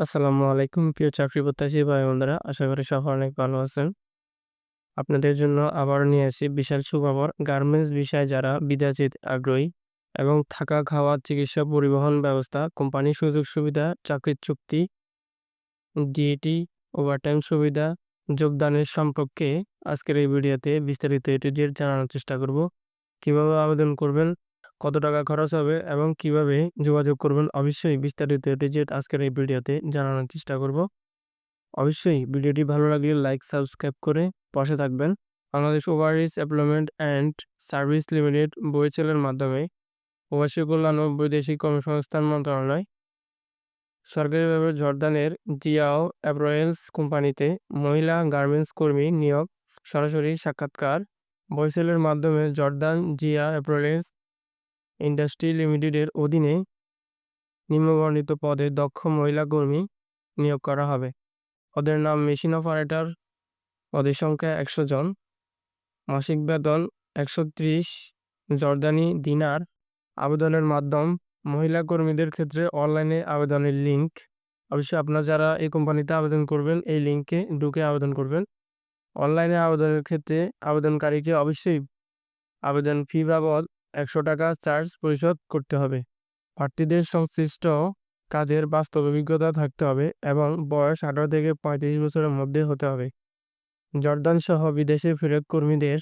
আসসালামু আলাইকুম, প্রিয় চাকরি প্রত্যাশী ভাই বন্ধুরা আশা করি সবাই অনেক ভালো আছেন। আপনাদের জন্য আবার নিয়ে আসি বিশাল সুখবর। গার্মেন্টস বিষয়ে যারা বিদেশে আগ্রহী এবং থাকা, খাওয়া, চিকিৎসা পরিবহন ব্যবস্থা কোম্পানি সুযোগ সুবিধা, চাকরির চুক্তি ডিএটি ওভারটাইম সুবিধা, যোগদানের সম্পর্কে আজকের এই ভিডিওতে বিস্তারিত এটু জানানোর চেষ্টা করব। কীভাবে আবেদন করবেন? কত টাকা খরচ হবে এবং কীভাবে যোগাযোগ করবেন, অবশ্যই বিস্তারিত ডিজিট আজকের এই ভিডিওতে জানানোর চেষ্টা করব। অবশ্যই ভিডিওটি ভালো লাগলে লাইক, সাবস্ক্রাইব করে পাশে থাকবেন। Bangladesh overseas employment and service limited বইচেলের মাধ্যমে প্রবাসী কল্যাণ ও বৈদেশিক কর্মসংস্থান মন্ত্রণালয় সরকারিভাবে জর্দানের জিয়াও অ্যাপ্রয়েলস কোম্পানিতে মহিলা গার্মেন্টস কর্মী নিয়োগ, সরাসরি সাক্ষাৎকার। বইসেলের মাধ্যমে জর্দান জিয়া অ্যাপ্রয়েলস ইন্ডাস্ট্রি লিমিটেডের অধীনে নিম্নবর্ণিত পদে দক্ষ মহিলা কর্মী নিয়োগ করা হবে। পদের নাম মেশিন অপারেটর পদের সংখ্যা একশো জন। মাসিক বেতন একশো ত্রিশ। জর্দানি দিনার আবেদনের মাধ্যম মহিলা কর্মীদের ক্ষেত্রে অনলাইনে আবেদনের লিঙ্ক অবশ্যই আপনার যারা এই কোম্পানিতে আবেদন করবেন, এই লিঙ্কে ঢুকে আবেদন করবেন। অনলাইনে আবেদনের ক্ষেত্রে আবেদনকারীকে অবশ্যই আবেদন ফি বাবদ একশো টাকা চার্জ পরিশোধ করতে হবে। প্রার্থীদের সংশ্লিষ্ট কাজের বাস্তব অভিজ্ঞতা থাকতে হবে এবং বয়স আঠারো থেকে পঁয়ত্রিশ বছরের মধ্যে হতে হবে। জর্দান সহ বিদেশে ফেরত কর্মীদের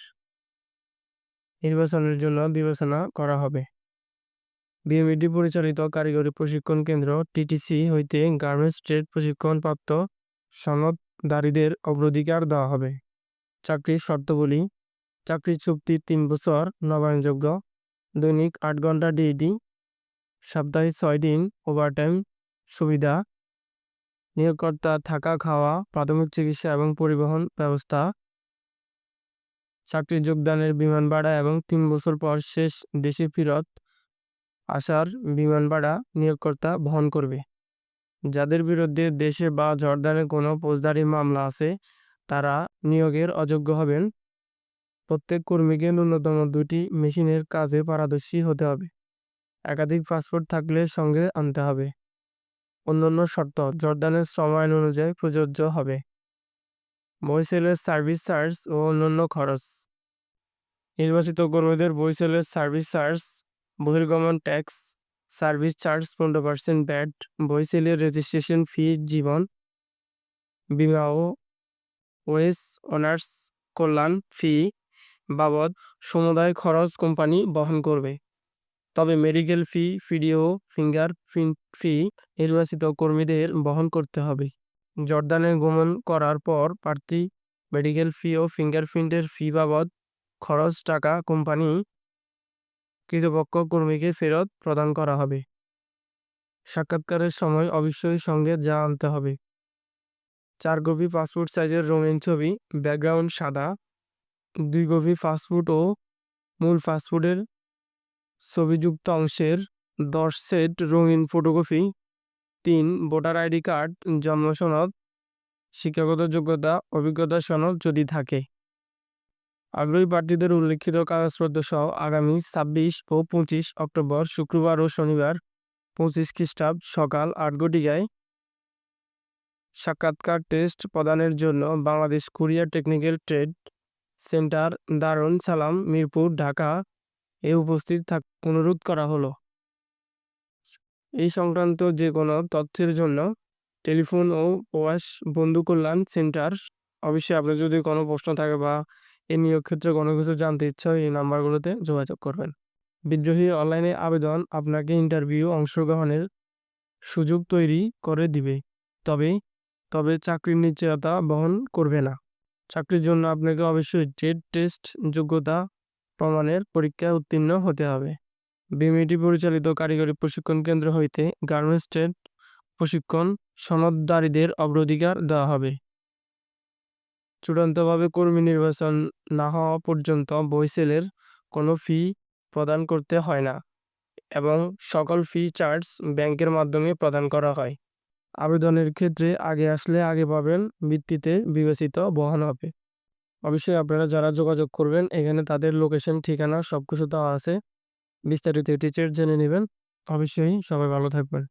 নির্বাচনের জন্য বিবেচনা করা হবে। বিএমইডি পরিচালিত কারিগরি প্রশিক্ষণ কেন্দ্র টিটিসি হইতে গার্মেন্টস ট্রেড প্রশিক্ষণপ্রাপ্ত সনদদারীদের অগ্রাধিকার দেওয়া হবে। চাকরির শর্তগুলি চাকরির চুক্তি তিন বছর নবায়নযোগ্য দৈনিক আট ঘণ্টা ডিউটি সপ্তাহে ছয় দিন ওভারটাইম সুবিধা নিয়োগকর্তা থাকা, খাওয়া, প্রাথমিক চিকিৎসা এবং পরিবহন ব্যবস্থা, চাকরি যোগদানের বিমান ভাড়া এবং তিন বছর পর শেষ দেশে ফেরত আসার বিমান ভাড়া নিয়োগকর্তা বহন করবে। যাদের বিরুদ্ধে দেশে বা জর্দানে কোনো ফৌজদারি মামলা আছে, তারা নিয়োগের অযোগ্য হবেন। প্রত্যেক কর্মীকে ন্যূনতম দুটি মেশিনের কাজে পারদর্শী হতে হবে। একাধিক পাসপোর্ট থাকলে সঙ্গে আনতে হবে। অন্যান্য শর্ত, জর্দানের শ্রম আইন অনুযায়ী প্রযোজ্য হবে। বইসেলের সার্ভিস চার্জ ও অন্যান্য খরচ। নির্বাচিত কর্মীদের বইসেলের সার্ভিস চার্জ, বহির্গমন ট্যাক্স, সার্ভিস চার্জ পনেরো পার্সেন্ট ব্যাট বইসেলের রেজিস্ট্রেশন ফি, জীবন ও ওয়েস, অনার্স, কল্যাণ ফি বাবদ সমুদায় খরচ কোম্পানি বহন করবে। তবে medical fee video fingerprint fee নির্বাচিত কর্মীদের বহন করতে হবে। জর্দানে গমন করার পর প্রার্থী, মেডিকেল ফি ও ফিঙ্গারপ্রিন্টের ফি বাবদ খরচ টাকা কোম্পানি কৃতপক্ষ কর্মীকে ফেরত প্রদান করা হবে। সাক্ষাৎকারের সময় অবশ্যই সঙ্গে যা আনতে হবে। চার কপি পাসপোর্ট সাইজের রঙিন ছবি, ব্যাকগ্রাউন্ড সাদা দুই কপি ফাস্টফুড ও মূল ফাস্টফুডের ছবিযুক্ত অংশের দশ সেট রঙিন ফটোকপি তিন ভোটার আইডি কার্ড, জন্ম সনদ, শিক্ষাগত যোগ্যতা, অভিজ্ঞতা সনদ যদি থাকে। আগ্রহী প্রার্থীদের উল্লেখিত কাগজপত্র সহ আগামী ছাব্বিশ ও পঁচিশ অক্টোবর, শুক্রবার ও শনিবার পঁচিশ খ্রিস্টাব্দ সকাল আট ঘটিকায় সাক্ষাৎকার টেস্ট প্রদানের জন্য Bangladesh Korea technical trade centre Darus Salam, Mirpur, Dhaka এ উপস্থিত থাক, অনুরোধ করা হলো। এই সংক্রান্ত যে কোনো তথ্যের জন্য টেলিফোন ও ওয়াশ বন্ধু কল্যাণ সেন্টার, অবশ্যই আপনার যদি কোনো প্রশ্ন থাকে বা এ নিয়োগ ক্ষেত্রে কোনো কিছু জানতে ইচ্ছা হয়, এই নাম্বারগুলোতে যোগাযোগ করবেন। বিদ্রোহী অনলাইনে আবেদন আপনাকে ইন্টারভিউ অংশগ্রহণের সুযোগ তৈরি করে দিবে, তবে তবে চাকরির নিশ্চয়তা বহন করবে না। চাকরির জন্য আপনাকে অবশ্যই ট্রেড টেস্ট যোগ্যতা প্রমাণের পরীক্ষায় উত্তীর্ণ হতে হবে। বিমিটি পরিচালিত কারিগরি প্রশিক্ষণ কেন্দ্র হইতে গার্মেন্টস ট্রেড প্রশিক্ষণ সনদদারীদের অগ্রাধিকার দেওয়া হবে। চূড়ান্তভাবে কর্মী নির্বাচন না হওয়া পর্যন্ত বইসেলের কোনো ফি প্রদান করতে হয় না এবং সকল ফি চার্জ ব্যাংকের মাধ্যমে প্রদান করা হয়। আবেদনের ক্ষেত্রে আগে আসলে আগে পাবেন ভিত্তিতে বিবেচিত বহন হবে। অবশ্যই আপনারা যারা যোগাযোগ করবেন, এখানে তাদের লোকেশন ঠিকানা সব কিছু দেওয়া আছে। বিস্তারিত টিচার জেনে নেবেন। অবশ্যই সবাই ভালো থাকবেন।